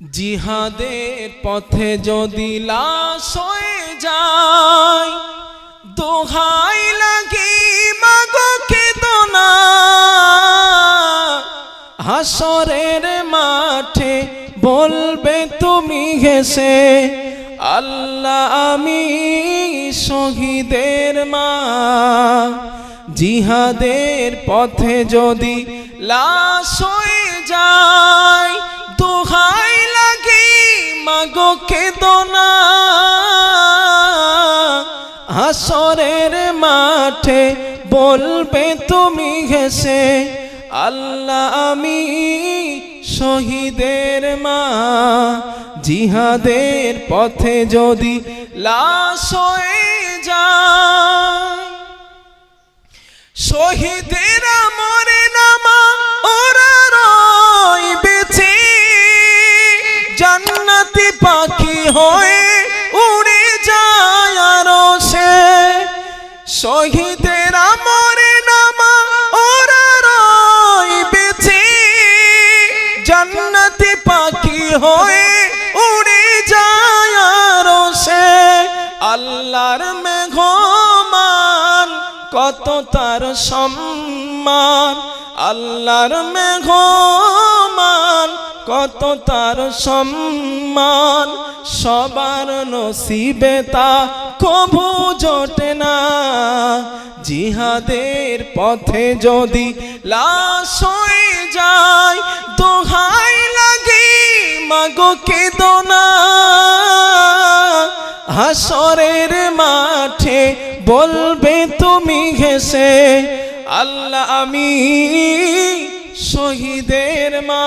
জিহাদের পথে যদি লাশ হয়ে যায়, দোহাই লাগি মাগো কেদনা। হাসরের মাঠে বলবে তুমি হেসে, আল্লাহ আমি শহীদের মা। জিহাদের পথে যদি লাশ হয়ে যায়, দোহাই মাগো কেদনা, হাসরের মাঠে বলবে তুমি হেসে, আল্লাহ আমি শহীদের মা, জিহাদের পথে যদি লাশ হয়ে যায়। শহীদেরা মরে নামা ওরা হয়ে উড়ে যায় আরও সে। শহীদেরা মরে নামা, ওরা রয় বেছে জান্নাতি পাখি হয়ে উড়ে যায় আরও সে। আল্লাহর মেঘমান, কত তার সম্মান। আল্লাহর মেঘমান কত তার সম্মান, সবার নসিবে তা কভু জোটে না। জিহাদের পথে যদি লাশ হয়ে যায়, দোহাই লাগে মাগো কেদনা। হাসরের মাঠে বলবে তুমি ঘেসে আল্লাহ আমি শহীদের মা।